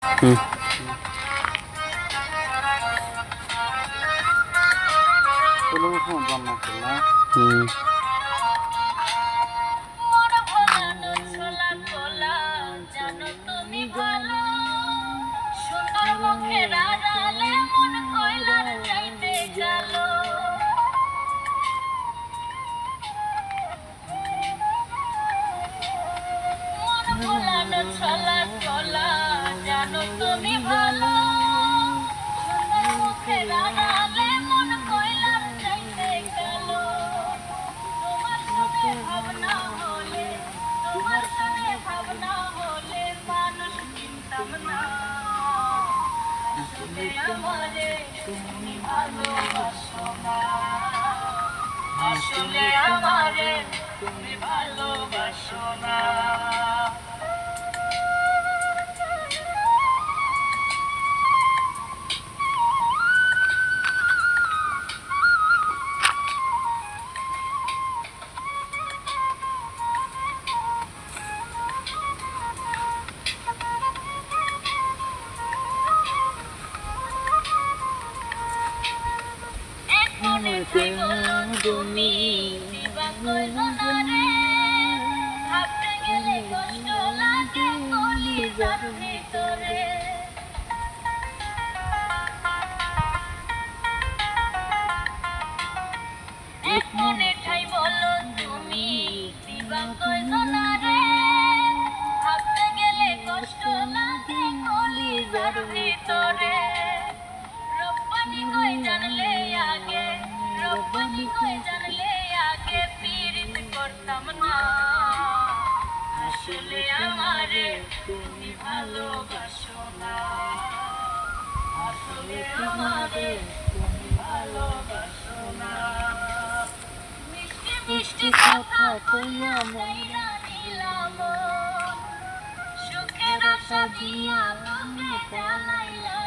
嗯。嗯。不能放这么久了。嗯。তুমি ভালোবাসো না আসলে আমারে তুমি ভালোবাসো না। ভিতরে। রব্বানি কই জানলে আগে রব্বানি কই জানলে আগে পীড়িত করতাম না। আসলে আমারে তুমি ভালোবাসো না। আসলে আমারে তুমি ভালোবাসো না। মিষ্টি মিষ্টি কথা কইয়া মইরা সুখের আশা দিয়া Tell I love